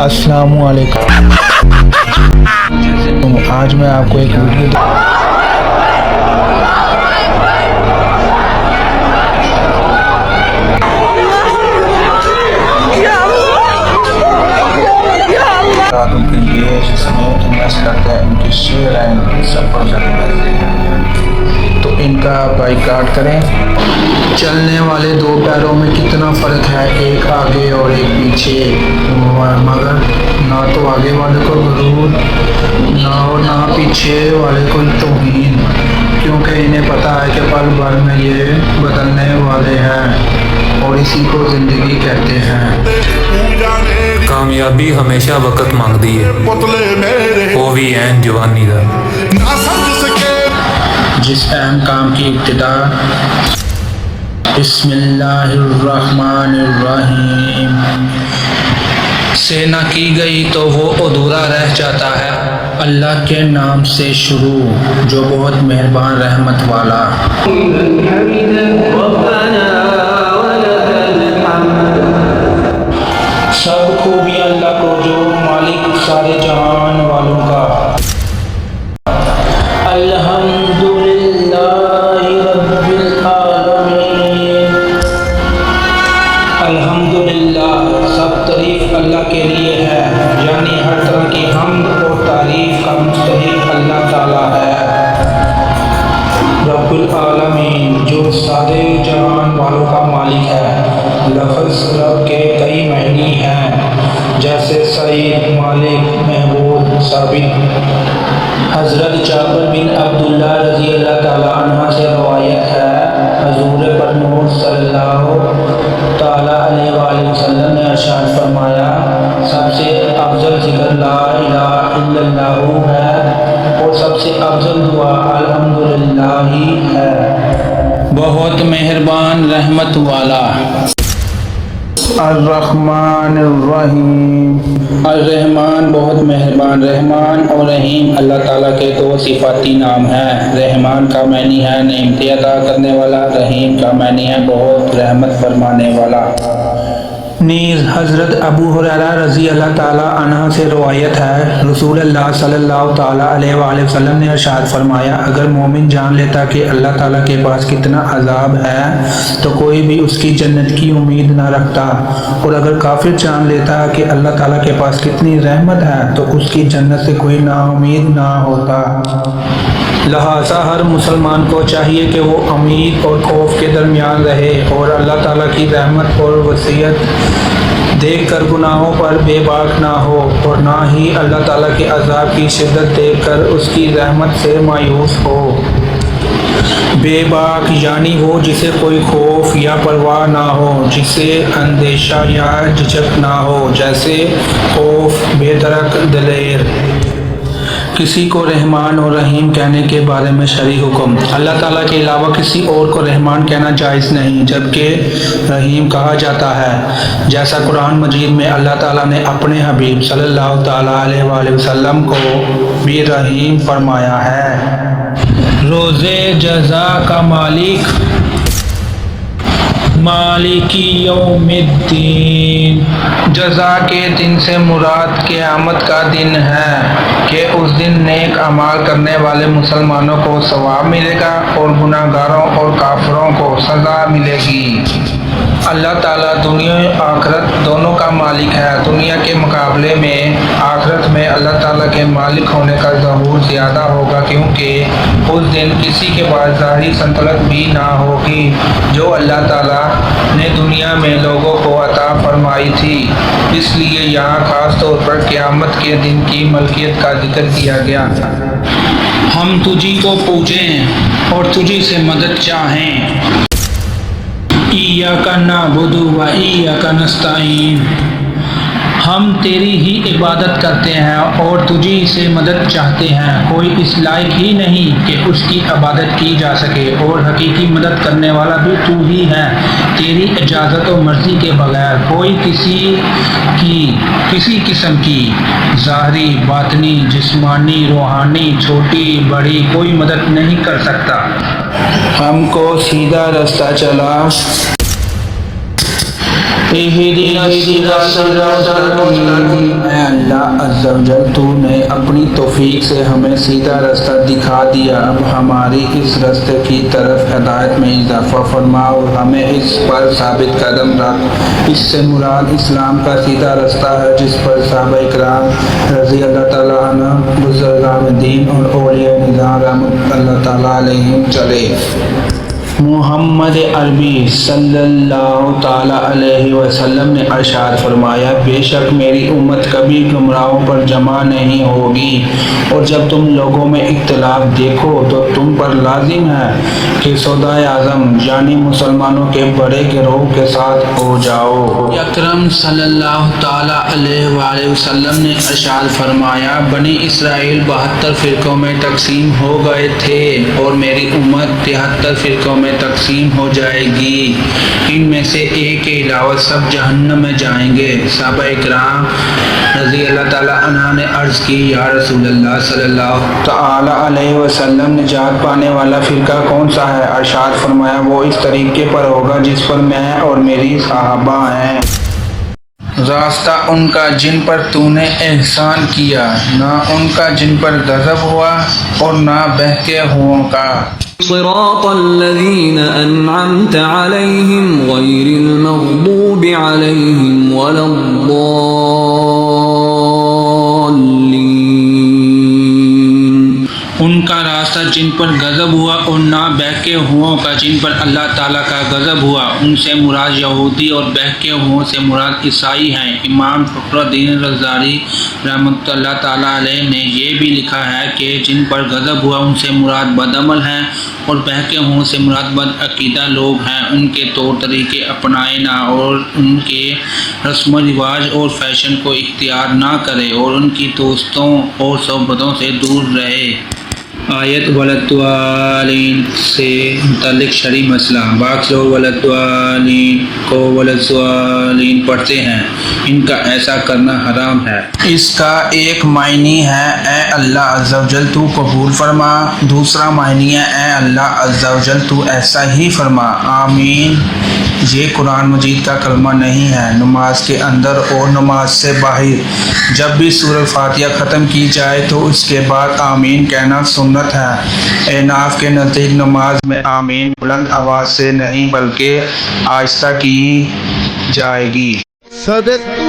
السلام علیکم آج میں آپ کو ایک ویڈیو راتوں کے لیے جس میں انویسٹ کرتے ہیں ان کی شیئر اینڈ ان کا بائیکاٹ کریں۔ چلنے والے دو پیروں میں کتنا فرق ہے؟ ایک آگے اور ایک پیچھے۔ مگر نہ تو آگے والے کو غرور نہ ہو نہ پیچھے والے کو توہین۔ کیونکہ انہیں پتہ ہے کہ پل بھر میں یہ بدلنے والے ہیں اور اسی کو زندگی کہتے ہیں۔ کامیابی ہمیشہ وقت مانگتی ہے۔ وہ بھی این جوانی کا۔ جس اہم کام کی ابتدا بسم اللہ الرحمن الرحیم سے نہ کی گئی تو وہ ادھورا رہ جاتا ہے۔ اللہ کے نام سے شروع، جو بہت مہربان رحمت والا۔ سب خوبی اللہ کو جو مالک سارے جہان جیسے سعید، مالک محبوب ثابت حضرت جابر بن عبداللہ رضی اللہ تعالیٰ عنہ سے روایت ہے، حضور پر نور صلی اللہ تعالیٰ علیہ وآلہ وسلم نے ارشاد فرمایا، سب سے افضل ذکر لا الہ الا اللہ ہے اور سب سے افضل دعا الحمدللہ ہی ہے۔ بہت مہربان رحمت والا۔ الرحمن الرحیم۔ الرحمن بہت مہربان رحمان اور رحیم، اللہ تعالیٰ کے دو صفاتی نام ہیں۔ رحمان کا معنی ہے نعمتی عطا کرنے والا، رحیم کا معنی ہے بہت رحمت فرمانے والا۔ نیز حضرت ابو حریرہ رضی اللہ تعالیٰ عنہ سے روایت ہے، رسول اللہ صلی اللہ تعالیٰ علیہ وآلہ وسلم نے ارشاد فرمایا، اگر مومن جان لیتا کہ اللہ تعالیٰ کے پاس کتنا عذاب ہے، تو کوئی بھی اس کی جنت کی امید نہ رکھتا۔ اور اگر کافر جان لیتا کہ اللہ تعالیٰ کے پاس کتنی رحمت ہے، تو اس کی جنت سے کوئی نا امید نہ ہوتا۔ لہٰذا ہر مسلمان کو چاہیے کہ وہ امید اور خوف کے درمیان رہے اور اللہ تعالیٰ کی رحمت اور وصیت دیکھ کر گناہوں پر بے باک نہ ہو اور نہ ہی اللہ تعالیٰ کے عذاب کی شدت دیکھ کر اس کی رحمت سے مایوس ہو۔ بے باک یعنی وہ جسے کوئی خوف یا پرواہ نہ ہو، جسے اندیشہ یا جھجک نہ ہو، جیسے خوف بے درک دلیر۔ کسی کو رحمان اور رحیم کہنے کے بارے میں شرعی حکم۔ اللہ تعالیٰ کے علاوہ کسی اور کو رحمان کہنا جائز نہیں، جبکہ رحیم کہا جاتا ہے۔ جیسا قرآن مجید میں اللہ تعالیٰ نے اپنے حبیب صلی اللہ تعالیٰ علیہ وآلہ وسلم کو بھی رحیم فرمایا ہے۔ روز جزا کا مالک مالکی یوم الدین۔ جزا کے دن سے مراد قیامت کا دن ہے کہ اس دن نیک اعمال کرنے والے مسلمانوں کو ثواب ملے گا اور گناہ گاروں اور کافروں کو سزا ملے گی۔ اللہ تعالیٰ دنیا آخرت دونوں کا مالک ہے۔ دنیا کے مقابلے میں آخرت میں اللہ تعالیٰ کے مالک ہونے کا ظہور زیادہ ہوگا کیونکہ اس دن کسی کے پاس ظاہری سنتلت بھی نہ ہوگی جو اللہ تعالیٰ نے دنیا میں لوگوں کو عطا فرمائی تھی۔ اس لیے یہاں خاص طور پر قیامت کے دن کی ملکیت کا ذکر کیا گیا۔ ہم تجھی کو پوجیں اور تجھی سے مدد چاہیں۔ ایاکا نعبدو و ایاکا نستعین۔ ہم تیری ہی عبادت کرتے ہیں اور تجھی سے مدد چاہتے ہیں۔ کوئی اس لائق ہی نہیں کہ اس کی عبادت کی جا سکے اور حقیقی مدد کرنے والا بھی تو ہی ہے۔ تیری اجازت و مرضی کے بغیر کوئی کسی کی، کسی قسم کی ظاہری، باطنی، جسمانی، روحانی، چھوٹی، بڑی کوئی مدد نہیں کر سکتا۔ ہم کو سیدھا رستہ چلا۔ اللہ عز و جل، تو نے اپنی توفیق سے ہمیں سیدھا رستہ دکھا دیا۔ اب ہماری اس رستے کی طرف ہدایت میں اضافہ فرما اور ہمیں اس پر ثابت قدم رکھ۔ اس سے مراد اسلام کا سیدھا رستہ ہے، جس پر صحابہ اکرام رضی اللہ تعالیٰ عنہ، بزرگان دین اور اولیاء نظام رحمت اللہ تعالیٰ علیہم چلے۔ محمد عربی صلی اللہ تعالیٰ علیہ وسلم نے ارشاد فرمایا، بے شک میری امت کبھی گمراہوں پر جمع نہیں ہوگی۔ اور جب تم لوگوں میں اختلاف دیکھو تو تم پر لازم ہے کہ سودا اعظم یعنی مسلمانوں کے بڑے گروہ کے ساتھ ہو جاؤ۔ اکرم صلی اللہ تعالیٰ علیہ وآلہ وسلم نے ارشاد فرمایا، بنی اسرائیل بہتر فرقوں میں تقسیم ہو گئے تھے اور میری امت تہتر فرقوں میں میں تقسیم ہو جائے گی۔ ان میں سے ایک کے علاوہ سب جہنم میں جائیں گے۔ صحابہ اکرام رضی اللہ تعالیٰ عنہ نے عرض کی، یا رسول اللہ صلی اللہ تعالیٰ علیہ وسلم، نجات پانے والا فرقہ کون سا ہے؟ ارشاد فرمایا، وہ اس طریقے پر ہوگا جس پر میں اور میری صحابہ ہیں۔ راستہ ان کا جن پر تو نے احسان کیا، نہ ان کا جن پر غضب ہوا اور نہ بہکے ہوں کا۔ صراط الذين أنعمت عليهم غير المغضوب عليهم ولا الضالين جن پر غضب ہوا اور نہ بہکے ہوں کا، جن پر اللہ تعالیٰ کا غضب ہوا، ان سے مراد یہودی اور بہکے ہوں سے مراد عیسائی ہیں۔ امام فخر الدین رزاری رحمۃ اللہ تعالیٰ علیہ نے یہ بھی لکھا ہے کہ جن پر غضب ہوا، ان سے مراد بدعمل ہیں اور بہکے ہوں سے مراد بد عقیدہ لوگ ہیں۔ ان کے طور طریقے اپنائے نہ اور ان کے رسم و رواج اور فیشن کو اختیار نہ کرے اور ان کی دوستوں اور صحبتوں سے دور رہے۔ آیت ولدوالین سے متعلق شرعی مسئلہ۔ باقی لوگ ولدوالین کو ولدوالین پڑھتے ہیں، ان کا ایسا کرنا حرام ہے۔ اس کا ایک معنی ہے، اے اللہ عز و جل، تو قبول فرما۔ دوسرا معنی ہے، اے اللہ عز و جل، تو ایسا ہی فرما۔ آمین۔ یہ قرآن مجید کا کلمہ نہیں ہے۔ نماز کے اندر اور نماز سے باہر۔ جب بھی سورہ فاتحہ ختم کی جائے تو اس کے بعد آمین کہنا سنت ہے۔ احناف کے نزدیک نماز میں آمین بلند آواز سے نہیں بلکہ آہستہ کی جائے گی۔ صدق